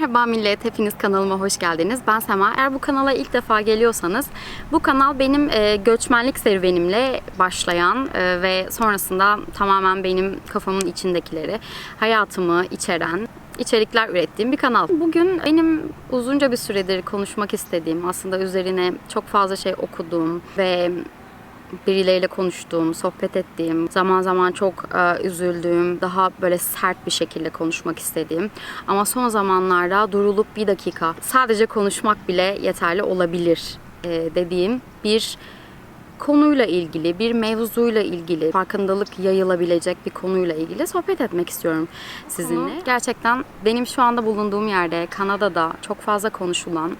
Merhaba millet, hepiniz kanalıma hoş geldiniz. Ben Sema. Eğer bu kanala ilk defa geliyorsanız, bu kanal benim e, göçmenlik serüvenimle başlayan e, ve sonrasında tamamen benim kafamın içindekileri, hayatımı içeren içerikler ürettiğim bir kanal. Bugün benim uzunca bir süredir konuşmak istediğim, aslında üzerine çok fazla şey okuduğum ve birileriyle konuştuğum, sohbet ettiğim, zaman zaman çok e, üzüldüğüm, daha böyle sert bir şekilde konuşmak istediğim ama son zamanlarda durulup bir dakika sadece konuşmak bile yeterli olabilir e, dediğim bir konuyla ilgili, bir mevzuyla ilgili, farkındalık yayılabilecek bir konuyla ilgili sohbet etmek istiyorum sizinle. Gerçekten benim şu anda bulunduğum yerde, Kanada'da çok fazla konuşulan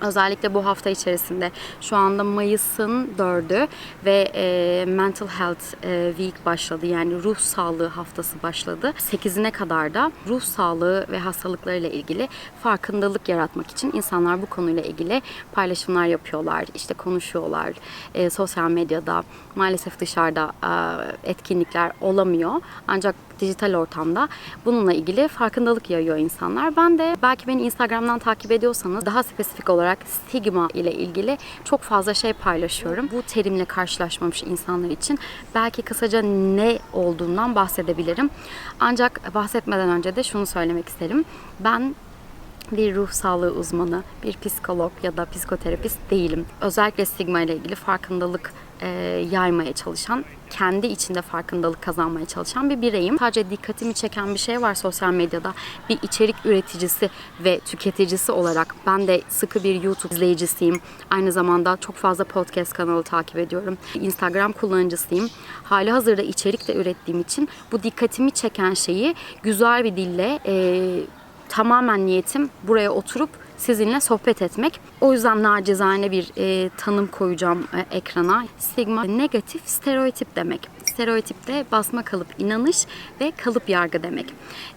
Özellikle bu hafta içerisinde şu anda Mayıs'ın 4'ü ve e, Mental Health e, Week başladı. Yani ruh sağlığı haftası başladı. 8'ine kadar da ruh sağlığı ve hastalıklarıyla ilgili farkındalık yaratmak için insanlar bu konuyla ilgili paylaşımlar yapıyorlar. işte konuşuyorlar. E, sosyal medyada maalesef dışarıda e, etkinlikler olamıyor. Ancak dijital ortamda bununla ilgili farkındalık yayıyor insanlar. Ben de belki beni Instagram'dan takip ediyorsanız daha spesifik olarak stigma ile ilgili çok fazla şey paylaşıyorum. Bu terimle karşılaşmamış insanlar için belki kısaca ne olduğundan bahsedebilirim. Ancak bahsetmeden önce de şunu söylemek isterim. Ben bir ruh sağlığı uzmanı, bir psikolog ya da psikoterapist değilim. Özellikle stigma ile ilgili farkındalık e, yaymaya çalışan, kendi içinde farkındalık kazanmaya çalışan bir bireyim. Sadece dikkatimi çeken bir şey var sosyal medyada. Bir içerik üreticisi ve tüketicisi olarak ben de sıkı bir YouTube izleyicisiyim. Aynı zamanda çok fazla podcast kanalı takip ediyorum. Instagram kullanıcısıyım. Hali hazırda içerik de ürettiğim için bu dikkatimi çeken şeyi güzel bir dille e, tamamen niyetim buraya oturup sizinle sohbet etmek. O yüzden nacizane bir e, tanım koyacağım e, ekrana. Stigma negatif stereotip demek. Stereotip de basma kalıp inanış ve kalıp yargı demek.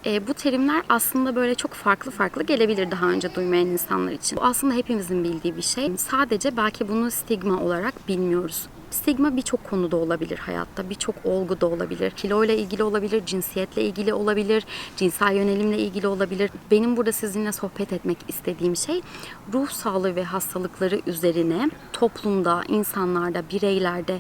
E, bu terimler aslında böyle çok farklı farklı gelebilir daha önce duymayan insanlar için. Bu aslında hepimizin bildiği bir şey. Sadece belki bunu stigma olarak bilmiyoruz. Stigma birçok konuda olabilir hayatta, birçok olgu da olabilir. Kilo ile ilgili olabilir, cinsiyetle ilgili olabilir, cinsel yönelimle ilgili olabilir. Benim burada sizinle sohbet etmek istediğim şey ruh sağlığı ve hastalıkları üzerine toplumda, insanlarda, bireylerde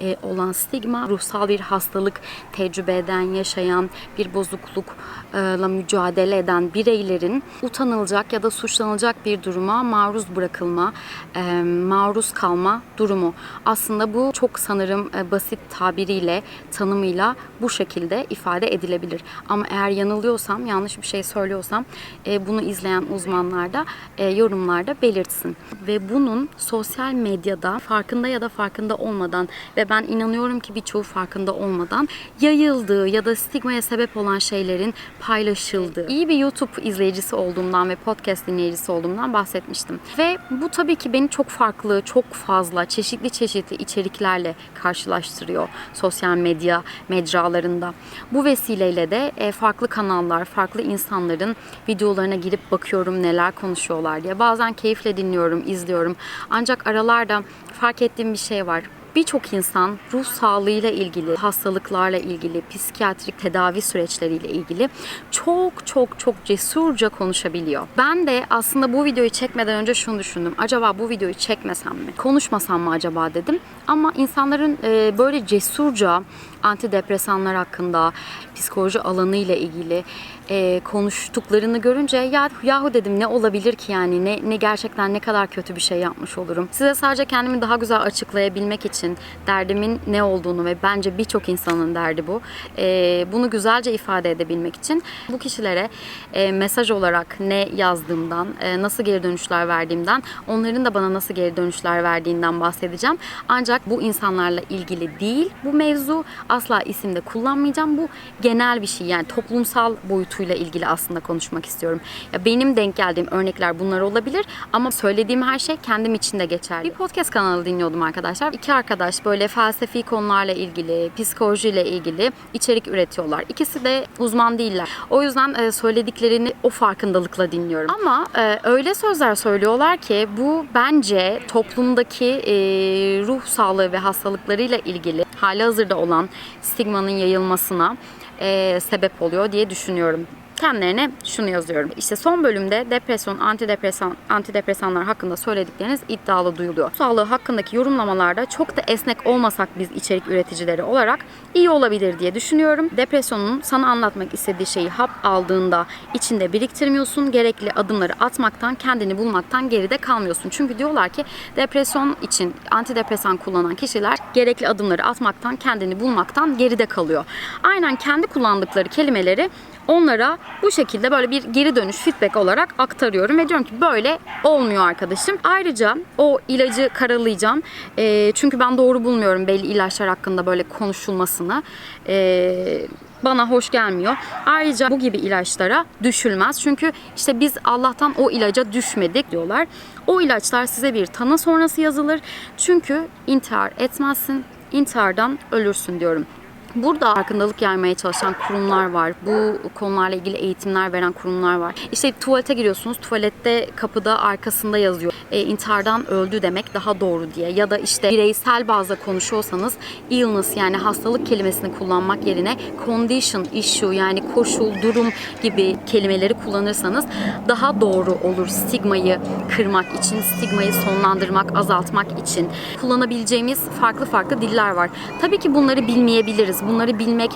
e, olan stigma, ruhsal bir hastalık tecrübe eden, yaşayan, bir bozuklukla mücadele eden bireylerin utanılacak ya da suçlanılacak bir duruma maruz bırakılma, e, maruz kalma durumu. Aslında bu çok sanırım e, basit tabiriyle, tanımıyla bu şekilde ifade edilebilir. Ama eğer yanılıyorsam, yanlış bir şey söylüyorsam e, bunu izleyen uzmanlar da e, yorumlarda belirtsin. Ve bunun sosyal medyada farkında ya da farkında olmadan ve ben inanıyorum ki birçoğu farkında olmadan yayıldığı ya da stigmaya sebep olan şeylerin paylaşıldığı. İyi bir YouTube izleyicisi olduğumdan ve podcast dinleyicisi olduğumdan bahsetmiştim. Ve bu tabii ki beni çok farklı, çok fazla, çeşitli çeşitli içeriklerle karşılaştırıyor sosyal medya mecralarında. Bu vesileyle de e, farklı kanallar, farklı insanların videolarına girip bakıyorum neler konuşuyorlar diye. Bazen keyifle dinliyorum, izliyorum. Ancak aralarda fark ettiğim bir şey var birçok insan ruh sağlığıyla ilgili, hastalıklarla ilgili, psikiyatrik tedavi süreçleriyle ilgili çok çok çok cesurca konuşabiliyor. Ben de aslında bu videoyu çekmeden önce şunu düşündüm. Acaba bu videoyu çekmesem mi? Konuşmasam mı acaba dedim. Ama insanların e, böyle cesurca antidepresanlar hakkında, psikoloji alanı ile ilgili e, konuştuklarını görünce ya yahu dedim ne olabilir ki yani ne ne gerçekten ne kadar kötü bir şey yapmış olurum. Size sadece kendimi daha güzel açıklayabilmek için derdimin ne olduğunu ve bence birçok insanın derdi bu. E, bunu güzelce ifade edebilmek için bu kişilere e, mesaj olarak ne yazdığımdan, e, nasıl geri dönüşler verdiğimden, onların da bana nasıl geri dönüşler verdiğinden bahsedeceğim. Ancak bu insanlarla ilgili değil bu mevzu. Asla isimde kullanmayacağım. Bu genel bir şey yani toplumsal boyutuyla ilgili aslında konuşmak istiyorum. Ya benim denk geldiğim örnekler bunlar olabilir ama söylediğim her şey kendim için de geçerli. Bir podcast kanalı dinliyordum arkadaşlar. İki arkadaş böyle felsefi konularla ilgili, psikolojiyle ilgili içerik üretiyorlar. İkisi de uzman değiller. O yüzden e, söylediklerini o farkındalıkla dinliyorum. Ama e, öyle sözler söylüyorlar ki bu bence toplumdaki e, ruh sağlığı ve hastalıklarıyla ilgili hali hazırda olan stigmanın yayılmasına sebep oluyor diye düşünüyorum. Kendilerine şunu yazıyorum. İşte son bölümde depresyon, antidepresan, antidepresanlar hakkında söyledikleriniz iddialı duyuluyor. Sağlığı hakkındaki yorumlamalarda çok da esnek olmasak biz içerik üreticileri olarak iyi olabilir diye düşünüyorum. Depresyonun sana anlatmak istediği şeyi hap aldığında içinde biriktirmiyorsun. Gerekli adımları atmaktan, kendini bulmaktan geride kalmıyorsun. Çünkü diyorlar ki depresyon için antidepresan kullanan kişiler gerekli adımları atmaktan, kendini bulmaktan geride kalıyor. Aynen kendi kullandıkları kelimeleri onlara bu şekilde böyle bir geri dönüş feedback olarak aktarıyorum ve diyorum ki böyle olmuyor arkadaşım. Ayrıca o ilacı karalayacağım. Ee, çünkü ben doğru bulmuyorum belli ilaçlar hakkında böyle konuşulmasını. Ee, bana hoş gelmiyor. Ayrıca bu gibi ilaçlara düşülmez. Çünkü işte biz Allah'tan o ilaca düşmedik diyorlar. O ilaçlar size bir tanı sonrası yazılır. Çünkü intihar etmezsin, intihardan ölürsün diyorum. Burada farkındalık yaymaya çalışan kurumlar var. Bu konularla ilgili eğitimler veren kurumlar var. İşte tuvalete giriyorsunuz. Tuvalette kapıda arkasında yazıyor. E, intihardan öldü demek daha doğru diye. Ya da işte bireysel bazda konuşuyorsanız illness yani hastalık kelimesini kullanmak yerine condition, issue yani koşul, durum gibi kelimeleri kullanırsanız daha doğru olur stigmayı kırmak için, stigmayı sonlandırmak, azaltmak için kullanabileceğimiz farklı farklı diller var. Tabii ki bunları bilmeyebiliriz. Bunları bilmek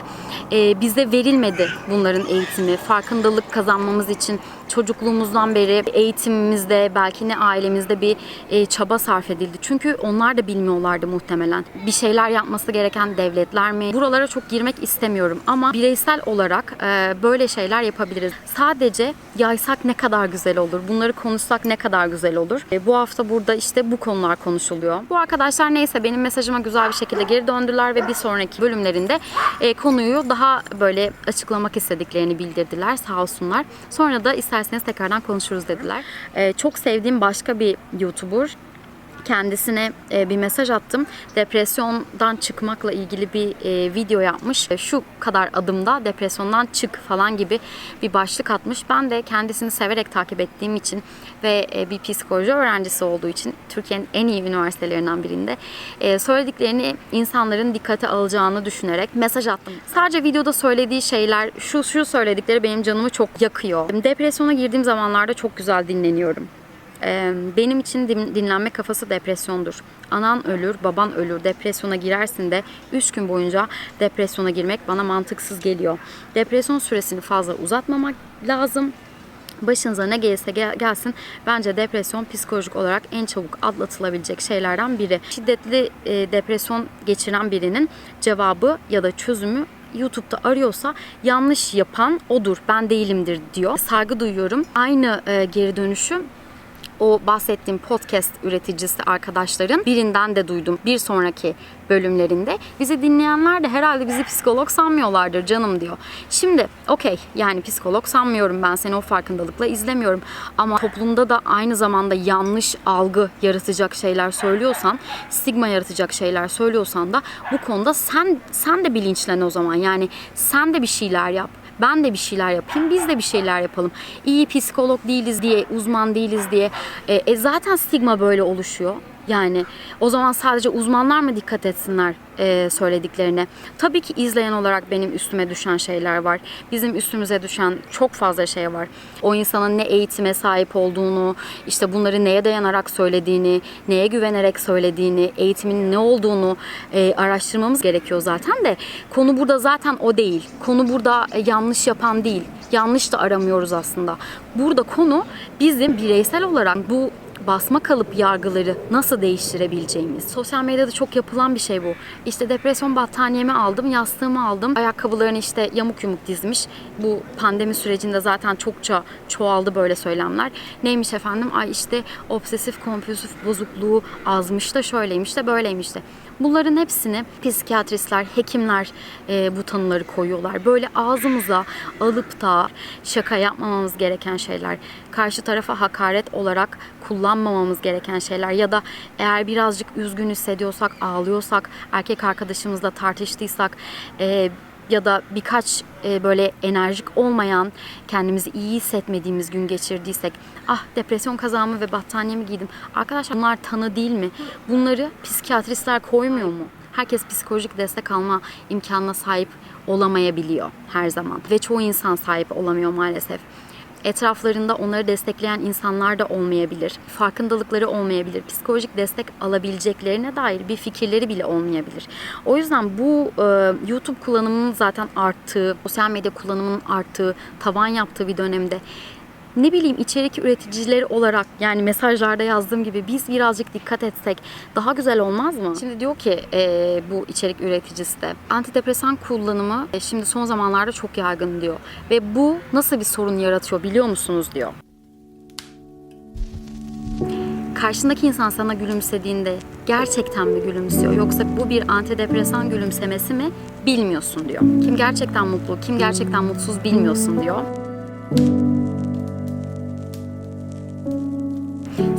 e, bize verilmedi bunların eğitimi. Farkındalık kazanmamız için çocukluğumuzdan beri eğitimimizde belki ne ailemizde bir e, çaba sarf edildi. Çünkü onlar da bilmiyorlardı muhtemelen. Bir şeyler yapması gereken devletler mi? Buralara çok girmek istemiyorum ama bireysel olarak e, böyle şeyler yapabiliriz. Sadece yaysak ne kadar güzel olur. Bunları konuşsak ne kadar güzel olur. E, bu hafta burada işte bu konular konuşuluyor. Bu arkadaşlar neyse benim mesajıma güzel bir şekilde geri döndüler ve bir sonraki bölümlerinde e, konuyu daha böyle açıklamak istediklerini bildirdiler sağ olsunlar. Sonra da isterseniz tekrardan konuşuruz dediler. E, çok sevdiğim başka bir YouTuber kendisine e, bir mesaj attım. Depresyondan çıkmakla ilgili bir e, video yapmış. E, Şu kadar adımda depresyondan çık falan gibi bir başlık atmış. Ben de kendisini severek takip ettiğim için ve bir psikoloji öğrencisi olduğu için Türkiye'nin en iyi üniversitelerinden birinde söylediklerini insanların dikkate alacağını düşünerek mesaj attım. Sadece videoda söylediği şeyler şu şu söyledikleri benim canımı çok yakıyor. Depresyona girdiğim zamanlarda çok güzel dinleniyorum. Benim için din- dinlenme kafası depresyondur. Anan ölür, baban ölür. Depresyona girersin de 3 gün boyunca depresyona girmek bana mantıksız geliyor. Depresyon süresini fazla uzatmamak lazım. Başınıza ne gelirse gel- gelsin bence depresyon psikolojik olarak en çabuk atlatılabilecek şeylerden biri. Şiddetli e, depresyon geçiren birinin cevabı ya da çözümü YouTube'da arıyorsa yanlış yapan odur ben değilimdir diyor. Saygı duyuyorum. Aynı e, geri dönüşü o bahsettiğim podcast üreticisi arkadaşların birinden de duydum bir sonraki bölümlerinde. Bizi dinleyenler de herhalde bizi psikolog sanmıyorlardır canım diyor. Şimdi okey yani psikolog sanmıyorum ben seni o farkındalıkla izlemiyorum. Ama toplumda da aynı zamanda yanlış algı yaratacak şeyler söylüyorsan, stigma yaratacak şeyler söylüyorsan da bu konuda sen sen de bilinçlen o zaman. Yani sen de bir şeyler yap. Ben de bir şeyler yapayım, biz de bir şeyler yapalım. İyi psikolog değiliz diye, uzman değiliz diye. E, e, zaten stigma böyle oluşuyor. Yani o zaman sadece uzmanlar mı dikkat etsinler e, söylediklerine? Tabii ki izleyen olarak benim üstüme düşen şeyler var. Bizim üstümüze düşen çok fazla şey var. O insanın ne eğitime sahip olduğunu, işte bunları neye dayanarak söylediğini, neye güvenerek söylediğini, eğitimin ne olduğunu e, araştırmamız gerekiyor zaten de. Konu burada zaten o değil. Konu burada e, yanlış yapan değil. Yanlış da aramıyoruz aslında. Burada konu bizim bireysel olarak bu basma kalıp yargıları nasıl değiştirebileceğimiz. Sosyal medyada çok yapılan bir şey bu. İşte depresyon battaniyemi aldım, yastığımı aldım. Ayakkabılarını işte yamuk yumuk dizmiş. Bu pandemi sürecinde zaten çokça çoğaldı böyle söylemler. Neymiş efendim? Ay işte obsesif kompulsif bozukluğu azmış da şöyleymiş de böyleymiş de. Bunların hepsini psikiyatristler, hekimler e, bu tanıları koyuyorlar. Böyle ağzımıza alıp da şaka yapmamamız gereken şeyler, karşı tarafa hakaret olarak kullanmamamız gereken şeyler ya da eğer birazcık üzgün hissediyorsak, ağlıyorsak, erkek arkadaşımızla tartıştıysak, e, ya da birkaç e, böyle enerjik olmayan, kendimizi iyi hissetmediğimiz gün geçirdiysek, ah depresyon kazağımı ve battaniyemi giydim. Arkadaşlar bunlar tanı değil mi? Bunları psikiyatristler koymuyor mu? Herkes psikolojik destek alma imkanına sahip olamayabiliyor her zaman ve çoğu insan sahip olamıyor maalesef. Etraflarında onları destekleyen insanlar da olmayabilir. Farkındalıkları olmayabilir. Psikolojik destek alabileceklerine dair bir fikirleri bile olmayabilir. O yüzden bu e, YouTube kullanımının zaten arttığı, sosyal medya kullanımının arttığı, tavan yaptığı bir dönemde ne bileyim içerik üreticileri olarak yani mesajlarda yazdığım gibi biz birazcık dikkat etsek daha güzel olmaz mı? Şimdi diyor ki e, bu içerik üreticisi de antidepresan kullanımı e, şimdi son zamanlarda çok yaygın diyor. Ve bu nasıl bir sorun yaratıyor biliyor musunuz diyor. Karşındaki insan sana gülümsediğinde gerçekten mi gülümsüyor yoksa bu bir antidepresan gülümsemesi mi bilmiyorsun diyor. Kim gerçekten mutlu, kim gerçekten mutsuz bilmiyorsun diyor.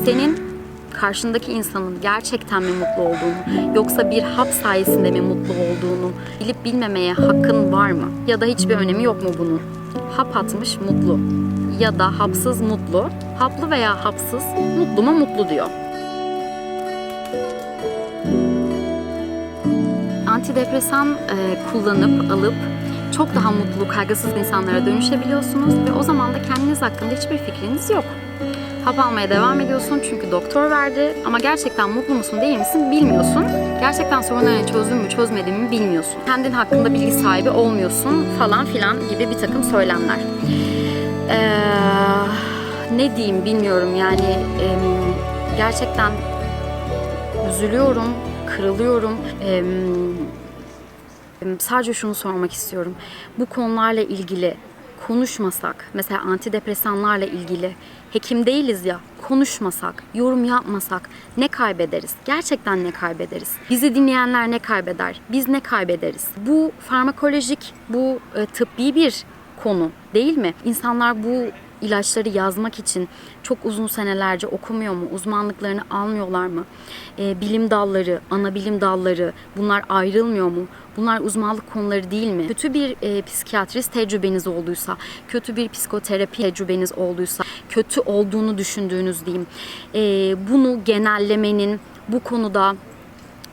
Senin karşındaki insanın gerçekten mi mutlu olduğunu yoksa bir hap sayesinde mi mutlu olduğunu bilip bilmemeye hakkın var mı? Ya da hiçbir önemi yok mu bunun? Hap atmış mutlu ya da hapsız mutlu, haplı veya hapsız mutlu mu mutlu diyor. Antidepresan e, kullanıp alıp çok daha mutlu, kaygısız insanlara dönüşebiliyorsunuz ve o zaman da kendiniz hakkında hiçbir fikriniz yok. Hap almaya devam ediyorsun çünkü doktor verdi ama gerçekten mutlu musun değil misin bilmiyorsun. Gerçekten sorunlarını çözdün mü çözmedin mi bilmiyorsun. Kendin hakkında bilgi sahibi olmuyorsun falan filan gibi bir takım söylemler. Ee, ne diyeyim bilmiyorum yani e, gerçekten üzülüyorum, kırılıyorum. E, sadece şunu sormak istiyorum. Bu konularla ilgili konuşmasak, mesela antidepresanlarla ilgili hekim değiliz ya, konuşmasak, yorum yapmasak ne kaybederiz? Gerçekten ne kaybederiz? Bizi dinleyenler ne kaybeder? Biz ne kaybederiz? Bu farmakolojik, bu e, tıbbi bir konu değil mi? İnsanlar bu ilaçları yazmak için çok uzun senelerce okumuyor mu? Uzmanlıklarını almıyorlar mı? E, bilim dalları, ana bilim dalları bunlar ayrılmıyor mu? Bunlar uzmanlık konuları değil mi? Kötü bir e, psikiyatrist tecrübeniz olduysa, kötü bir psikoterapi tecrübeniz olduysa, kötü olduğunu düşündüğünüz diyeyim. E, bunu genellemenin bu konuda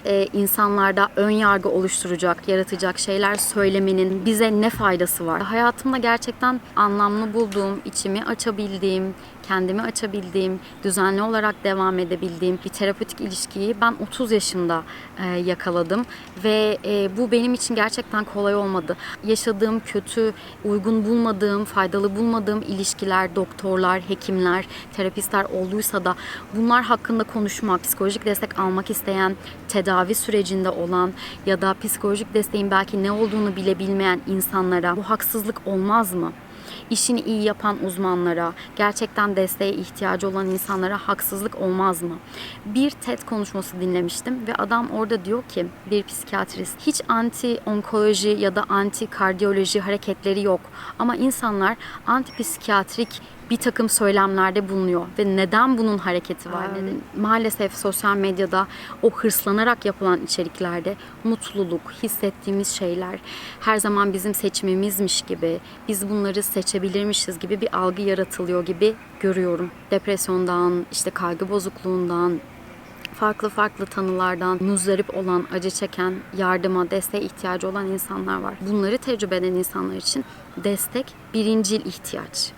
e, insanlarda ön yargı oluşturacak, yaratacak şeyler söylemenin bize ne faydası var? Hayatımda gerçekten anlamlı bulduğum, içimi açabildiğim, kendimi açabildiğim, düzenli olarak devam edebildiğim bir terapötik ilişkiyi ben 30 yaşında e, yakaladım ve e, bu benim için gerçekten kolay olmadı. Yaşadığım kötü, uygun bulmadığım, faydalı bulmadığım ilişkiler, doktorlar, hekimler, terapistler olduysa da bunlar hakkında konuşmak, psikolojik destek almak isteyen, tedavi sürecinde olan ya da psikolojik desteğin belki ne olduğunu bile bilmeyen insanlara bu haksızlık olmaz mı? İşini iyi yapan uzmanlara, gerçekten desteğe ihtiyacı olan insanlara haksızlık olmaz mı? Bir TED konuşması dinlemiştim ve adam orada diyor ki bir psikiyatrist hiç anti onkoloji ya da anti kardiyoloji hareketleri yok ama insanlar anti psikiyatrik bir takım söylemlerde bulunuyor ve neden bunun hareketi var? Neden? Maalesef sosyal medyada o hırslanarak yapılan içeriklerde mutluluk, hissettiğimiz şeyler her zaman bizim seçimimizmiş gibi, biz bunları seçebilirmişiz gibi bir algı yaratılıyor gibi görüyorum. Depresyondan, işte kaygı bozukluğundan, farklı farklı tanılardan muzdarip olan, acı çeken, yardıma, desteğe ihtiyacı olan insanlar var. Bunları tecrübe eden insanlar için destek birincil ihtiyaç.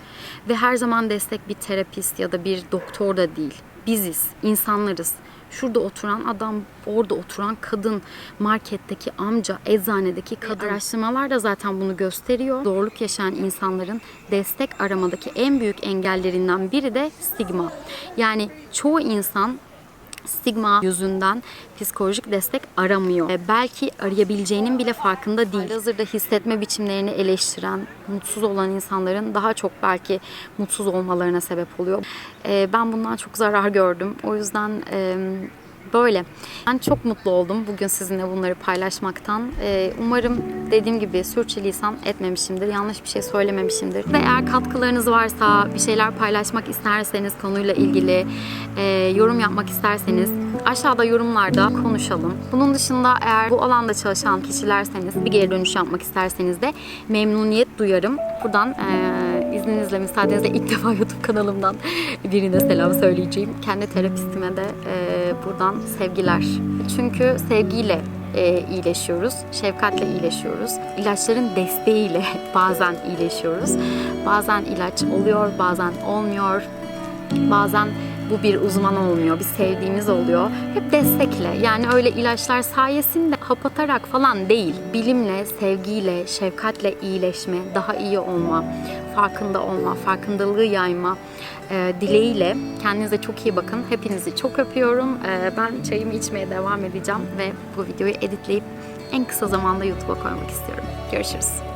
Ve her zaman destek bir terapist ya da bir doktor da değil. Biziz, insanlarız. Şurada oturan adam, orada oturan kadın, marketteki amca, eczanedeki kadın. Araştırmalar da zaten bunu gösteriyor. Zorluk yaşayan insanların destek aramadaki en büyük engellerinden biri de stigma. Yani çoğu insan stigma yüzünden psikolojik destek aramıyor. E, belki arayabileceğinin bile farkında değil. Hazırda hissetme biçimlerini eleştiren, mutsuz olan insanların daha çok belki mutsuz olmalarına sebep oluyor. E, ben bundan çok zarar gördüm. O yüzden e, Böyle. Ben çok mutlu oldum bugün sizinle bunları paylaşmaktan. Ee, umarım dediğim gibi sürçülisan etmemişimdir, yanlış bir şey söylememişimdir. Ve eğer katkılarınız varsa, bir şeyler paylaşmak isterseniz konuyla ilgili, e, yorum yapmak isterseniz aşağıda yorumlarda konuşalım. Bunun dışında eğer bu alanda çalışan kişilerseniz, bir geri dönüş yapmak isterseniz de memnuniyet duyarım. Buradan e, izninizle, müsaadenizle ilk defa YouTube kanalımdan birine selam söyleyeceğim. Kendi terapistime de e, buradan sevgiler. Çünkü sevgiyle e, iyileşiyoruz. Şefkatle iyileşiyoruz. İlaçların desteğiyle bazen iyileşiyoruz. Bazen ilaç oluyor, bazen olmuyor. Bazen bu bir uzman olmuyor, bir sevdiğimiz oluyor. Hep destekle. Yani öyle ilaçlar sayesinde hap atarak falan değil. Bilimle, sevgiyle, şefkatle iyileşme, daha iyi olma, farkında olma, farkındalığı yayma e, dileğiyle kendinize çok iyi bakın. Hepinizi çok öpüyorum. E, ben çayımı içmeye devam edeceğim ve bu videoyu editleyip en kısa zamanda YouTube'a koymak istiyorum. Görüşürüz.